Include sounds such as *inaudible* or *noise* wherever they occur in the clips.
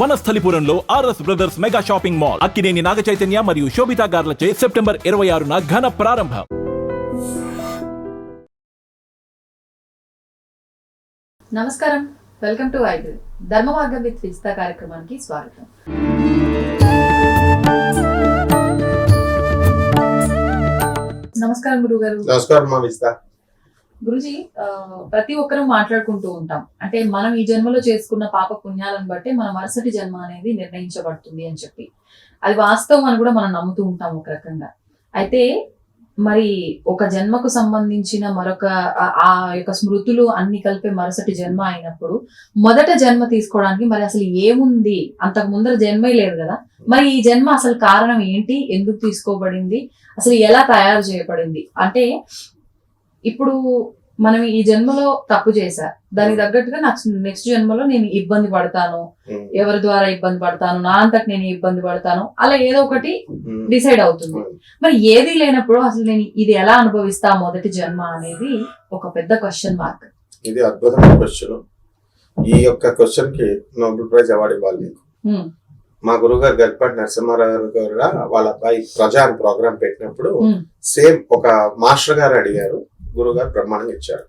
వనస్థలిపురంలో RS brothers mega shopping mall. Akkineni Naga Chaitanya మరియు Sobhita గార్లచే September ఇరవై ఆరున ఘన ప్రారంభం. నమస్కారం. వెల్కమ్ టు ఐదు. ధర్మ మార్గం విత్ విజిత కార్యక్రమానికి స్వాగతం. నమస్కారం గురువు గారు నమస్కారం మా విస్తా. గురుజీ ఆ, ప్రతి ఒక్కరూ మాట్లాడుకుంటూ ఉంటాం. అంటే మనం ఈ జన్మలో చేసుకున్న పాప పుణ్యాలను బట్టి మన మరుసటి జన్మ అనేది నిర్ణయించబడుతుంది అని చెప్పి. అది వాస్తవం అని కూడా మనం నమ్ముతూ ఉంటాం ఒక రకంగా. అయితే మరి ఒక జన్మకు సంబంధించిన మరొక ఆ- ఆ యొక్క స్మృతులు అన్ని కలిపే మరుసటి జన్మ అయినప్పుడు మొదట జన్మ తీసుకోవడానికి మరి అసలు ఏముంది? అంతకు ముందర జన్మే లేదు కదా. మరి ఈ జన్మ అసలు కారణం ఏంటి? ఎందుకు తీసుకోబడింది? అసలు ఎలా తయారు చేయబడింది? అంటే ఇప్పుడు మనం ఈ జన్మలో తప్పు చేశా. దానికి తగ్గట్టుగా నెక్స్ట్ జన్మలో నేను ఇబ్బంది పడతాను. ఎవరి ద్వారా ఇబ్బంది పడతాను? నా అంతటి నేను ఇబ్బంది పడతాను? అలా ఏదో ఒకటి డిసైడ్ అవుతుంది. మరి ఏది లేనప్పుడు అసలు నేను ఇది ఎలా అనుభవిస్తా మొదటి జన్మ అనేది ఒక పెద్ద క్వశ్చన్ మార్క్ ఇది అద్భుతమైన క్వశ్చన్ ఈ యొక్క క్వశ్చన్కి నోబెల్ ప్రైజ్ అవార్డు ఇవ్వాలి నీకు మా గురువు గారు గరిపాటి నరసింహారావు గారు వాళ్ళ అబ్బాయి ప్రజా ప్రోగ్రామ్ పెట్టినప్పుడు సేమ్ ఒక మాస్టర్ గారు అడిగారు గురువు గారు బ్రహ్మాండంగా ఇచ్చారు.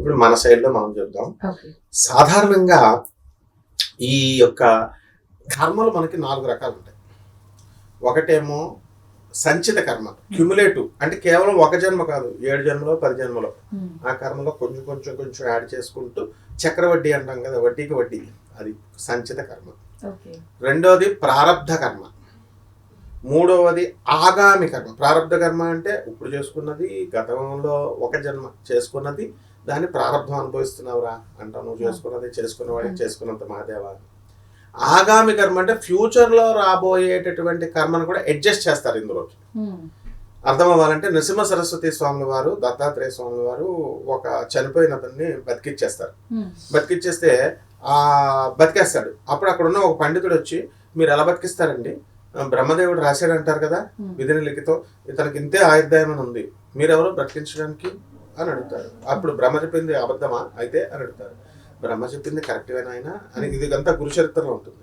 ఇప్పుడు మన సైడ్లో మనం చెప్దాం. సాధారణంగా ఈ యొక్క కర్మలు మనకి నాలుగు రకాలు ఉంటాయి. ఒకటేమో సంచిత కర్మ క్యుములేటివ్ అంటే కేవలం ఒక జన్మ కాదు ఏడు జన్మలో పది జన్మలో. ఆ కర్మలో కొంచెం కొంచెం కొంచెం యాడ్ చేసుకుంటూ చక్రవడ్డీ అంటాం కదా వడ్డీకి వడ్డీ. అది సంచిత కర్మ. ఓకే. రెండవది ప్రారబ్ధ కర్మ. మూడవది ఆగామి కర్మ. ప్రారబ్ధ కర్మ అంటే ఇప్పుడు చేసుకున్నది గతంలో ఒక జన్మ చేసుకున్నది దాన్ని ప్రారంభం అనుభవిస్తున్నావురా అంటావు. నువ్వు చేసుకున్నది చేసుకున్న వాడికి చేసుకున్నంత మహాదేవా. అని. ఆగామి కర్మ అంటే ఫ్యూచర్లో రాబోయేటటువంటి కర్మను కూడా అడ్జస్ట్ చేస్తారు ఇందులోకి అర్థం అవ్వాలంటే నరసింహ సరస్వతి స్వాముల వారు దత్తాత్రేయ స్వాముల వారు ఒక చనిపోయిన అతన్ని బతికిచ్చేస్తారు. బతికిచ్చేస్తే ఆ బతికేస్తాడు. అప్పుడు అక్కడ ఉన్న ఒక పండితుడు వచ్చి మీరు ఎలా బతికిస్తారండి? బ్రహ్మదేవుడు రాశాడు అంటారు కదా విధిని లిఖితం ఇతనికి ఇంతే ఆయుర్దాయం అని ఉంది. మీరెవరు బ్రతికించడానికి అని అడుగుతారు. అప్పుడు బ్రహ్మ చెప్పింది అబద్ధమా? అయితే అని అడుగుతారు. బ్రహ్మ చెప్పింది కరెక్ట్వేనా ఆయన అని ఇది అంతా గురుచరిత్రలో ఉంటుంది.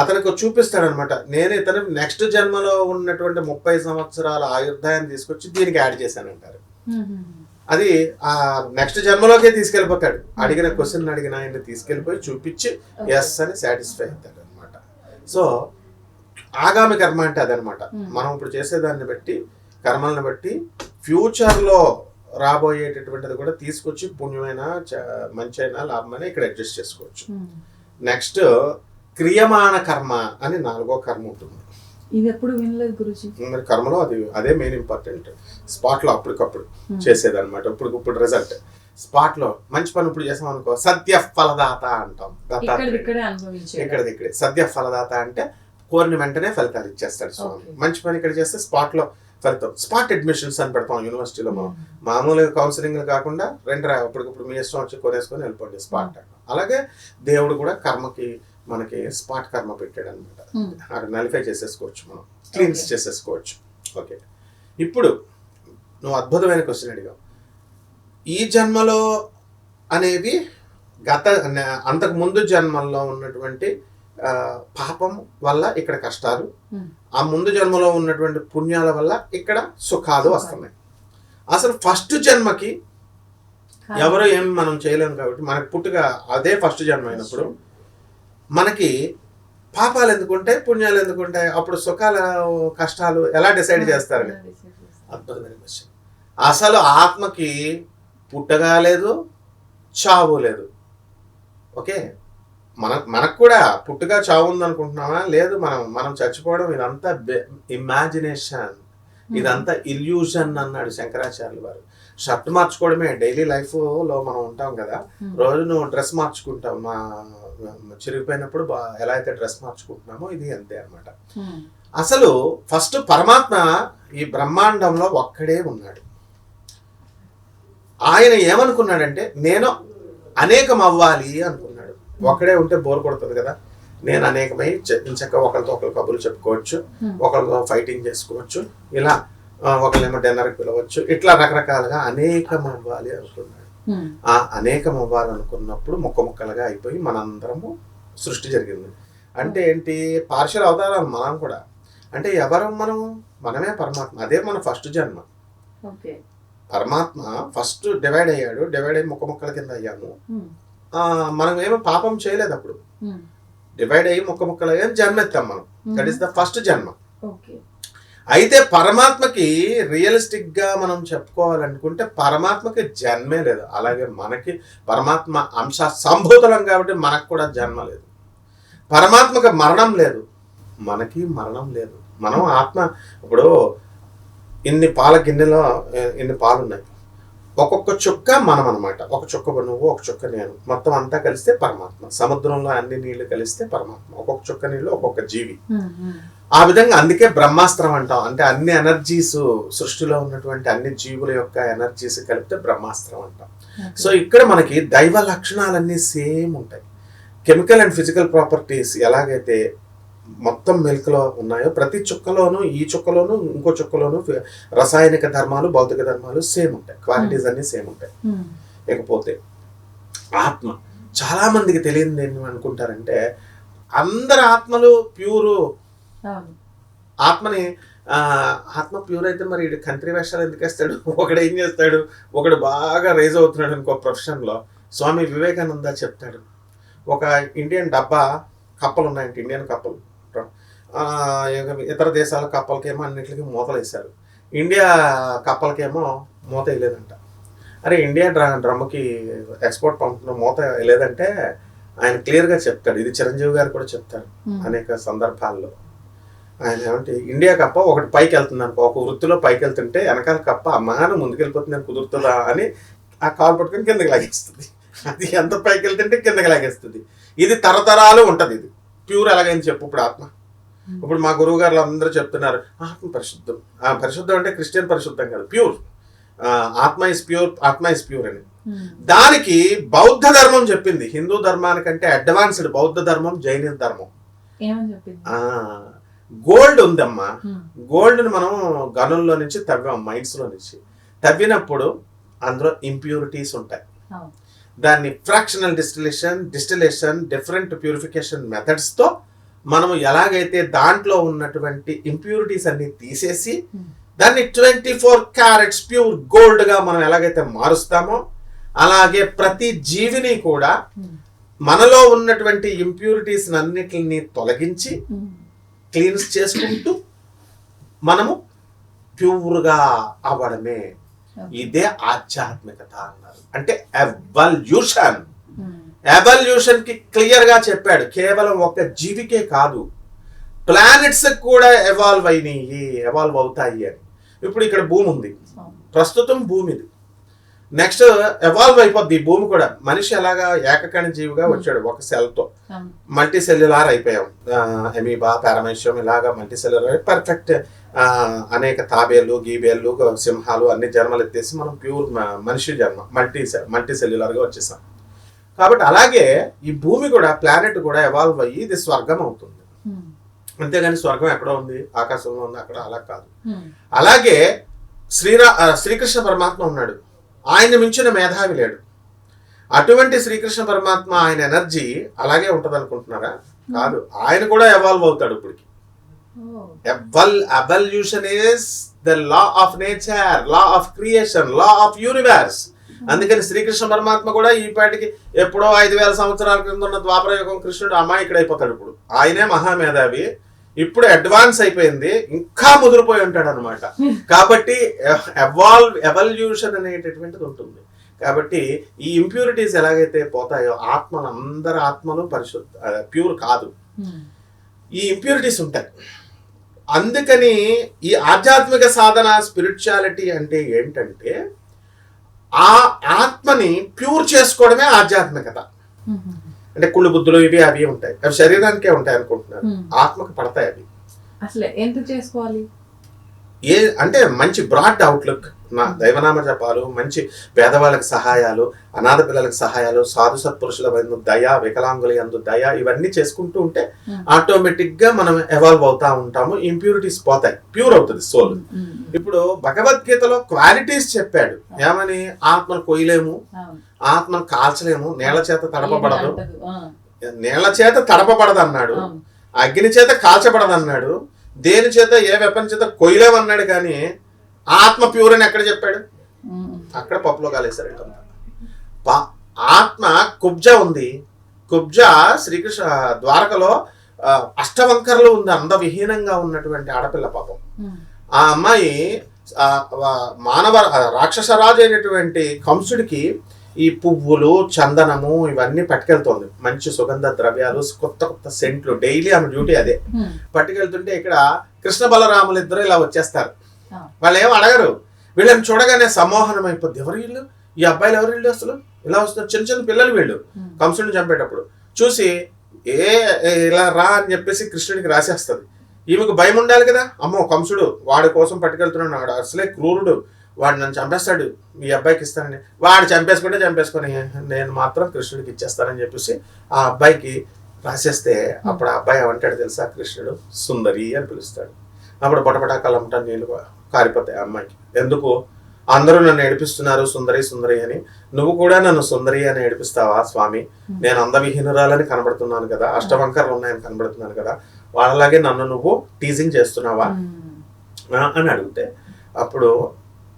అతనికి చూపిస్తాడు అనమాట నేను ఇతను నెక్స్ట్ జన్మలో ఉన్నటువంటి ముప్పై సంవత్సరాల ఆయుర్దాయాన్ని తీసుకొచ్చి దీనికి యాడ్ చేశానంటారు. అది ఆ నెక్స్ట్ జన్మలోకే తీసుకెళ్ళిపోతాడు. అడిగిన క్వశ్చన్ అడిగిన ఆయన్ని తీసుకెళ్ళిపోయి చూపించి ఎస్ అని సాటిస్ఫై అవుతాడు అనమాట సో ఆగామి కర్మ అంటే అదనమాట. మనం ఇప్పుడు చేసేదాన్ని బట్టి కర్మలను బట్టి ఫ్యూచర్లో రాబోయేటటువంటిది కూడా తీసుకొచ్చి పుణ్యమైన మంచైనా లాభమైనా ఇక్కడ అడ్జస్ట్ చేసుకోవచ్చు. నెక్స్ట్ క్రియమాణ కర్మ అని నాలుగో కర్మ ఉంటుంది. ఇది ఎప్పుడు వినలేదు గురుజీ? మరి కర్మలో అది అదే మెయిన్ ఇంపార్టెంట్ స్పాట్లో అప్పటికప్పుడు చేసేదన్నమాట. ఇప్పుడు ఇప్పుడు రిజల్ట్ స్పాట్లో మంచి పని ఇప్పుడు చేసాం అనుకో సద్య ఫలదాత అంటాం. ఇక్కడ ఇక్కడే. సద్య ఫలదాత అంటే కోరిన వెంటనే ఫలితాలు ఇచ్చేస్తాడు స్వామి. మంచి పని ఇక్కడ చేస్తే స్పాట్లో ఫలితం. స్పాట్ అడ్మిషన్స్ అని పెడతాం యూనివర్సిటీలో మనం. మామూలుగా కౌన్సిలింగ్ కాకుండా రెండు రా ఇప్పటికిప్పుడు మీ ఇష్టం వచ్చి కొనేసుకొని వెళ్ళిపోండి స్పాట్ అలాగే దేవుడు కూడా కర్మకి మనకి స్పాట్ కర్మ పెట్టాడు అనమాట అక్కడ నలిఫై చేసేసుకోవచ్చు మనం. క్లీన్స్. చేసేసుకోవచ్చు. ఓకే. ఇప్పుడు నువ్వు అద్భుతమైన క్వశ్చన్ అడిగావు. ఈ జన్మలో అనేవి గత అంతకు ముందు జన్మల్లో ఉన్నటువంటి పాపం వల్ల ఇక్కడ కష్టాలు. Hmm. ఆ ముందు జన్మలో ఉన్నటువంటి పుణ్యాల వల్ల ఇక్కడ సుఖాలు వస్తున్నాయి. అసలు ఫస్ట్ జన్మకి ఎవరు ఏం మనం చేయలేము కాబట్టి మనకి పుట్టుక అదే ఫస్ట్ జన్మ అయినప్పుడు మనకి పాపాలు ఎందుకుంటాయి పుణ్యాలు ఎందుకుంటాయి అప్పుడు సుఖాలు కష్టాలు ఎలా డిసైడ్ చేస్తారని అద్భుతమైన క్వశ్చన్ అసలు ఆత్మకి పుట్టగా లేదు చావు లేదు. ఓకే? మన మనకు కూడా పుట్టుగా చావు ఉంది అనుకుంటున్నామా లేదు మనం మనం చచ్చిపోవడం ఇదంతా ఇమాజినేషన్. ఇదంతా ఇల్యూషన్ అన్నాడు శంకరాచార్యులు వారు. షర్ట్ మార్చుకోవడమే. డైలీ లైఫ్లో మనం ఉంటాం కదా. రోజు నువ్వు డ్రెస్ మార్చుకుంటావు. మా చిరిగిపోయినప్పుడు ఎలా అయితే డ్రెస్ మార్చుకుంటున్నామో ఇది అంతే అన్నమాట. అసలు ఫస్ట్ పరమాత్మ ఈ బ్రహ్మాండంలో ఒక్కడే ఉన్నాడు. ఆయన ఏమనుకున్నాడంటే నేను అనేకం అవ్వాలి అనుకున్నాడు. ఒక్కడే ఉంటే బోర్ కొడుతుంది కదా. నేను అనేకమై చక్క ఒకరితో ఒకరు కబుర్లు చెప్పుకోవచ్చు ఒకరితో ఫైటింగ్ చేసుకోవచ్చు ఇలా ఒకళ్ళేమో డిన్నర్కి పిలవచ్చు ఇట్లా రకరకాలుగా అనేకం అవ్వాలి అనుకున్నాడు ఆ అనేకం అవ్వాలనుకున్నప్పుడు ముక్క ముక్కలుగా అయిపోయి మనందరము సృష్టి జరిగింది. అంటే ఏంటి? పార్షల్ అవతారాలు మనం కూడా. అంటే ఎవరు మనం మనమే పరమాత్మ. అదే మన ఫస్ట్ జన్మ. ఓకే. పరమాత్మ ఫస్ట్ డివైడ్ అయ్యాడు. డివైడ్ అయ్యి ముక్క ముక్కల కింద అయ్యాము. మనం ఏమో పాపం చేయలేదు అప్పుడు. డివైడ్ అయ్యి ముక్క జన్మ ఎత్తాం మనం. దట్ ఈస్ ద ఫస్ట్ జన్మ. అయితే పరమాత్మకి రియలిస్టిక్గా మనం చెప్పుకోవాలనుకుంటే పరమాత్మకి జన్మే లేదు. అలాగే మనకి పరమాత్మ అంశ సంభూతులం కాబట్టి మనకు కూడా జన్మ లేదు. పరమాత్మకి మరణం లేదు. మనకి మరణం లేదు. మనం ఆత్మ ఇప్పుడు ఇన్ని పాల గిన్నెలో ఇన్ని పాలు ఉన్నాయి ఒక్కొక్క చుక్క మనం అనమాట ఒక చుక్క నువ్వు ఒక చుక్క నేను. మొత్తం అంతా కలిస్తే పరమాత్మ. సముద్రంలో అన్ని నీళ్ళు కలిస్తే పరమాత్మ. ఒక్కొక్క చుక్క నీళ్ళు ఒక్కొక్క జీవి. ఆ విధంగా అందుకే బ్రహ్మాస్త్రం అంటాం. అంటే అన్ని ఎనర్జీస్ సృష్టిలో ఉన్నటువంటి అన్ని జీవుల యొక్క ఎనర్జీస్ కలిపితే బ్రహ్మాస్త్రం అంటాం. సో ఇక్కడ మనకి దైవ లక్షణాలన్నీ సేమ్ ఉంటాయి. కెమికల్ అండ్ ఫిజికల్ ప్రాపర్టీస్ ఎలాగైతే మొత్తం మిల్క్లో ఉన్నాయో ప్రతి చుక్కలోనూ ఈ చుక్కలోనూ ఇంకో చుక్కలోనూ రసాయనిక ధర్మాలు భౌతిక ధర్మాలు సేమ్ ఉంటాయి. క్వాలిటీస్ అన్ని సేమ్ ఉంటాయి. ఉమ్, ఇకపోతే ఆత్మ. చాలా మందికి తెలియదు ఏమి అనుకుంటారంటే అందరి ఆత్మలు ప్యూరు. ఆత్మని ఆత్మ ప్యూర్ అయితే మరి కంట్రీ వేషాలు ఎందుకు వేస్తాడు? *laughs* ఒకడు ఏం చేస్తాడు? ఒకడు బాగా రైజ్ అవుతున్నాడు ఇంకో ప్రొఫెషన్లో. స్వామి వివేకానంద చెప్తాడు. ఒక ఇండియన్ డబ్బా కప్పలు ఉన్నాయంట ఇండియన్ కప్పలు. ఇతర దేశాల కప్పలకేమో అన్నిటికీ మూతలు వేశారు ఇండియా కప్పలకేమో మూత వేయలేదంట అరే ఇండియా డ్ర డ్రమ్కి ఎక్స్పోర్ట్ పంపుతున్న మూత వేయలేదంటే ఆయన క్లియర్గా చెప్తాడు. ఇది చిరంజీవి గారు కూడా చెప్తారు అనేక సందర్భాల్లో. ఆయన ఏమంటే ఇండియా కప్ప ఒకటి పైకి వెళ్తుంది అనుకో ఒక వృత్తిలో పైకి వెళ్తుంటే వెనకాల కప్ప అమ్మాను ముందుకెళ్ళిపోతుంది కుదురుతుందా అని ఆ కాలు పట్టుకొని కిందకి లాగేస్తుంది. అది ఎంత పైకి వెళ్తుంటే కిందకి లాగేస్తుంది. ఇది తరతరాలు ఉంటది ఇది. ప్యూర్ ఎలాగైంది చెప్పు ఇప్పుడు ఆత్మ. ఇప్పుడు మా గురువు గారు అందరూ చెప్తున్నారు ఆత్మ పరిశుద్ధం. ఆ పరిశుద్ధం అంటే క్రిస్టియన్ పరిశుద్ధం కాదు pure. Atma is pure atma is pure అని. దానికి బౌద్ధ ధర్మం చెప్పింది. హిందూ ధర్మానికంటే అడ్వాన్స్డ్ బౌద్ధ ధర్మం జైన ధర్మం. గోల్డ్ ఉందమ్మా. గోల్డ్ని మనం గనుల్లో నుంచి తవ్వాం మైన్స్లో నుంచి. తవ్వినప్పుడు అందులో ఇంప్యూరిటీస్ ఉంటాయి. దాన్ని fractional distillation distillation different purification మెథడ్స్తో మనము ఎలాగైతే దాంట్లో ఉన్నటువంటి ఇంప్యూరిటీస్ అన్ని తీసేసి ఉమ్, దాన్ని ట్వంటీ ఫోర్ క్యారెట్స్ ప్యూర్ గోల్డ్గా మనం ఎలాగైతే మారుస్తామో అలాగే ప్రతి జీవిని కూడా ఉమ్, మనలో ఉన్నటువంటి ఇంప్యూరిటీస్ అన్నిటిని తొలగించి క్లీన్స్ చేసుకుంటూ మనము ప్యూర్గా అవ్వడమే. ఇదే ఆధ్యాత్మికత అన్నారు. అంటే ఎవల్యూషన్ ఎవల్యూషన్కి క్లియర్గా చెప్పాడు. కేవలం ఒక జీవికే కాదు. ప్లానెట్స్ కూడా ఎవాల్వ్ అయినాయి ఎవాల్వ్ అవుతాయి అని. ఇప్పుడు ఇక్కడ భూమి ఉంది. ప్రస్తుతం భూమి ఇది. నెక్స్ట్ ఎవాల్వ్ అయిపోద్ది ఈ భూమి కూడా. మనిషి ఎలాగా ఏకకణ జీవిగా వచ్చాడు ఒక సెల్తో. అవును. మల్టీ సెల్యులార్ అయిపోయాం ఎమీబా పారమేశ్యం ఇలాగా మల్టీ సెల్యులార్ పర్ఫెక్ట్ అనేక తాబేలు గీబేళ్ళు సింహాలు అన్ని జన్మలు ఎత్తేసి మనం ప్యూర్ మనిషి జన్మ మల్టీ మల్టీ సెల్యులార్గా వచ్చేసాం. కాబట్టి అలాగే ఈ భూమి కూడా ప్లానెట్ కూడా ఎవాల్వ్ అయ్యి ఇది స్వర్గం అవుతుంది. ఉమ్, అంతేగాని స్వర్గం ఎక్కడ ఉంది ఆకాశంలో ఉంది అక్కడ అలా కాదు. ఉమ్, అలాగే శ్రీరా శ్రీకృష్ణ పరమాత్మ ఉన్నాడు. ఆయన మించిన మేధావి లేడు. అటువంటి శ్రీకృష్ణ పరమాత్మ ఆయన ఎనర్జీ అలాగే ఉంటది అనుకుంటున్నారా కాదు. ఆయన కూడా ఎవాల్వ్ అవుతాడు ఇప్పటికి. Evolution is the law of nature law of creation law of universe అందుకని శ్రీకృష్ణ పరమాత్మ కూడా ఈ పాటికి ఎప్పుడో ఐదు వేల సంవత్సరాల క్రింద ఉన్న ద్వాపర యుగం కృష్ణుడు అమాయకుడు అయిపోతాడు ఇప్పుడు. ఆయనే మహామేధావి. ఇప్పుడు అడ్వాన్స్ అయిపోయింది. ఇంకా ముదిరిపోయి ఉంటాడు అనమాట కాబట్టి ఎవాల్వ్ ఎవల్యూషన్ అనేటటువంటిది ఉంటుంది. కాబట్టి ఈ ఇంప్యూరిటీస్ ఎలాగైతే పోతాయో ఆత్మలు అందరి ఆత్మలు పరిశుద్ధ ప్యూర్ కాదు. ఈ ఇంప్యూరిటీస్ ఉంటాయి. అందుకని ఈ ఆధ్యాత్మిక సాధన స్పిరిచువాలిటీ అంటే ఏంటంటే ఆ ఆత్మని ప్యూర్ చేసుకోవడమే ఆధ్యాత్మికత. అంటే కుళ్ళు బుద్ధులు ఇవి అవి ఉంటాయి. అవి శరీరానికే ఉంటాయి అనుకుంటున్నారు. ఉమ్. ఆత్మకు పడతాయి అవి. అసలు ఎందుకు చేసుకోవాలి? ఏ అంటే మంచి బ్రాడ్ అవుట్లుక్ నా దైవనామ జపాలు మంచి పేదవాళ్ళకి సహాయాలు అనాథ పిల్లలకు సహాయాలు సాధు సత్పురుషుల యందు దయ వికలాంగుల యందు దయ ఇవన్నీ చేసుకుంటూ ఉంటే. ఆటోమేటిక్గా మనం ఎవాల్వ్ అవుతా ఉంటాము ఇంప్యూరిటీస్ పోతాయి ప్యూర్ అవుతుంది సోల్ ఇప్పుడు భగవద్గీతలో క్వాలిటీస్ చెప్పాడు. ఏమని? ఆత్మను కొయ్యలేము. ఆత్మను కాల్చలేము నేల చేత తడపబడదు. నీళ్ళ చేత తడపబడదన్నాడు అవును. అగ్ని చేత కాల్చబడదన్నాడు దేని చేత ఏ వెపన్ చేత కొయ్యలేమన్నాడు కానీ ఆత్మ ప్యూర్ అని ఎక్కడ చెప్పాడు. అక్కడ పప్పులో కాలేశారు వీళ్ళంతా. పా- ఆత్మ కుబ్జ ఉంది కుబ్జ శ్రీకృష్ణ ద్వారకలో అష్టవంకరలు ఉంది అందవిహీనంగా ఉన్నటువంటి ఆడపిల్ల పాపం. ఆ అమ్మాయి మానవ రాక్షసరాజు అయినటువంటి కంసుడికి ఈ పువ్వులు చందనము ఇవన్నీ పట్టుకెళ్తోంది మంచి సుగంధ ద్రవ్యాలు కొత్త కొత్త సెంట్లు డైలీ ఆమె డ్యూటీ అదే. పట్టుకెళ్తుంటే ఇక్కడ కృష్ణ బలరాములు ఇద్దరు ఇలా వచ్చేస్తారు. వాళ్ళు ఏం అడగరు. వీళ్ళని చూడగానే సమ్మోహనం అయిపోద్ది. ఎవరు వీళ్ళు? ఈ అబ్బాయిలు ఎవరు వీళ్ళు అసలు? ఇలా వస్తున్నారు? చిన్న చిన్న పిల్లలు వీళ్ళు. కంసుడిని చంపేటప్పుడు. చూసి ఏ ఇలా రా అని చెప్పేసి కృష్ణుడికి రాసేస్తుంది. ఈమెకు భయం ఉండాలి కదా? అమ్మో కంసుడు వాడి కోసం పట్టుకెళ్తున్నాడు. వాడు అసలే క్రూరుడు. వాడు నన్ను చంపేస్తాడు. మీ అబ్బాయికి ఇస్తానని. వాడు చంపేసుకుంటే చంపేసుకొని నేను మాత్రం కృష్ణుడికి ఇచ్చేస్తానని చెప్పేసి ఆ అబ్బాయికి రాసేస్తే అప్పుడు ఆ అబ్బాయి ఏమంటాడు తెలుసా? కృష్ణుడు సుందరి అని పిలుస్తాడు. అప్పుడు బొటపటా కలమట నీళ్ళు కారిపోతాయి అమ్మాయికి. ఎందుకు? అందరూ నన్ను ఏడిపిస్తున్నారు సుందరి సుందరి అని. నువ్వు కూడా నన్ను సుందరి అని ఏడిపిస్తావా స్వామి? నేను అందవిహీనురాలని కనబడుతున్నాను కదా. అష్టవంకర్లు ఉన్నాయని కనబడుతున్నాను కదా. వాళ్ళలాగే నన్ను నువ్వు టీజింగ్ చేస్తున్నావా? అని అడిగితే అప్పుడు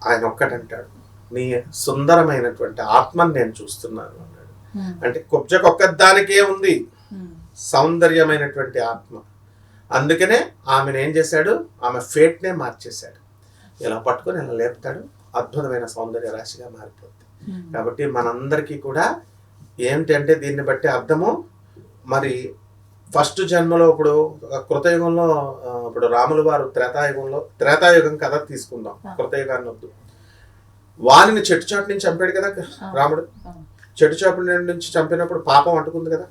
ఆయన ఒక్కటంటాడు నీ సుందరమైనటువంటి ఆత్మని నేను చూస్తున్నాను అన్నాడు. అంటే కుబ్జకొక్కదానికే ఉంది. సౌందర్యమైనటువంటి ఆత్మ. అందుకనే ఆమెను ఏం చేశాడు? ఆమె ఫేట్నే మార్చేశాడు. ఇలా పట్టుకొని ఇలా లేపుతాడు అద్భుతమైన సౌందర్య రాశిగా మారిపోతుంది. కాబట్టి మనందరికీ కూడా ఏమిటంటే దీన్ని బట్టి అర్థము మరి ఫస్ట్ జన్మలో ఇప్పుడు కృతయుగంలో ఇప్పుడు రాముల వారు త్రేతాయుగంలో త్రేతాయుగం కథ తీసుకుందాం. కృతయుగాన్ని వద్దు వారిని చెట్టు చాటు నుంచి చంపాడు కదా రాముడు. చెట్టు చాటు నుంచి చంపినప్పుడు పాపం అంటుకుంది కదా.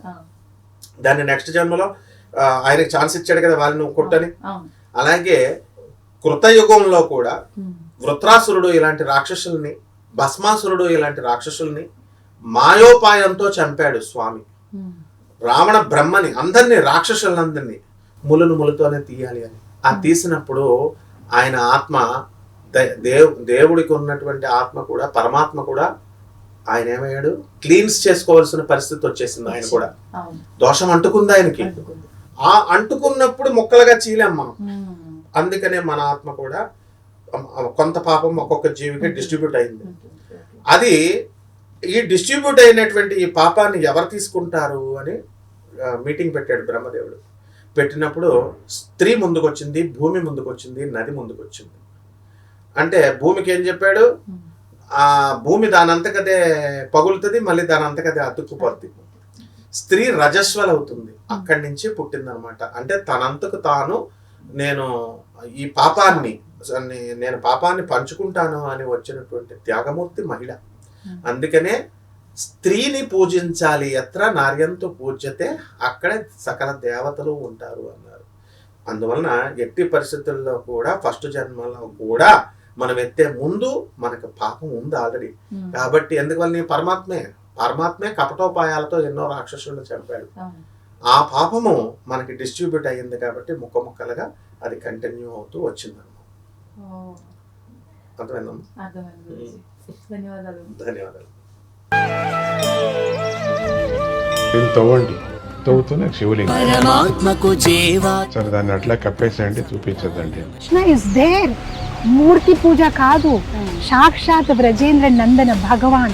దాన్ని నెక్స్ట్ జన్మలో ఆయనకి ఛాన్స్ ఇచ్చాడు కదా వాళ్ళని నువ్వు కొట్టని. అలాగే కృతయుగంలో కూడా. వృత్రాసురుడు ఇలాంటి రాక్షసుల్ని భస్మాసురుడు ఇలాంటి రాక్షసుల్ని మాయోపాయంతో చంపాడు స్వామి. రావణ బ్రహ్మని అందరినీ రాక్షసులందరినీ ములును ములుతోనే తీయాలి అని ఆ తీసినప్పుడు ఆయన ఆత్మ దే- దేవ్ దేవుడికి ఉన్నటువంటి ఆత్మ కూడా పరమాత్మ కూడా ఆయన ఏమయ్యాడు క్లీన్స్ చేసుకోవాల్సిన పరిస్థితి వచ్చేసింది ఆయన కూడా. దోషం అంటుకుంది ఆయనకి. ఆ అంటుకున్నప్పుడు ముక్కలుగా చీలాం మనం. అందుకనే మన ఆత్మ కూడా కొంత పాపం ఒక్కొక్క జీవికి డిస్ట్రిబ్యూట్ అయింది. అది ఈ డిస్ట్రిబ్యూట్ అయినటువంటి ఈ పాపాన్ని ఎవరు తీసుకుంటారు అని మీటింగ్ పెట్టాడు బ్రహ్మదేవుడు. పెట్టినప్పుడు స్త్రీ ముందుకొచ్చింది భూమి ముందుకొచ్చింది నది ముందుకొచ్చింది. అంటే భూమికి ఏం చెప్పాడు. ఆ భూమి దానంతకదే పగులుతుంది మళ్ళీ దానంతకదే అతుక్కుపోద్ది. స్త్రీ రజస్వల్ అవుతుంది అక్కడి నుంచి పుట్టిందనమాట. అంటే తనంతకు తాను నేను ఈ పాపాన్ని నేను పాపాన్ని పంచుకుంటాను అని వచ్చినటువంటి త్యాగమూర్తి మహిళ. అందుకనే స్త్రీని పూజించాలి ఎత్ర నార్యంతో పూజ్యతే అక్కడే సకల దేవతలు ఉంటారు అన్నారు అందువలన ఎట్టి పరిస్థితుల్లో కూడా ఫస్ట్ జన్మలో కూడా మనం ఎత్తే ముందు మనకు పాపం ఉంది ఆల్రెడీ. కాబట్టి ఎందువల్ల పరమాత్మే పరమాత్మే కపటోపాయాలతో ఎన్నో రాక్షసులను చంపాడు. ఆ పాపము మనకి డిస్ట్రిబ్యూట్ అయ్యింది కాబట్టి ముక్క ముక్కలుగా అది కంటిన్యూ అవుతూ వచ్చిందన్నమాట. అర్థమైందమ్మా. ధన్యవాదాలు. ధన్యవాదాలు. దీన్ని తవ్వండి. తవ్వుతూనే శివలింగం. సరే దాన్ని అట్లా కప్పేసేయండి చూపించదండి కృష్ణ ఇస్ దేర్ మూర్తి పూజ కాదు. సాక్షాత్ బ్రజేంద్ర నందన భగవాన్.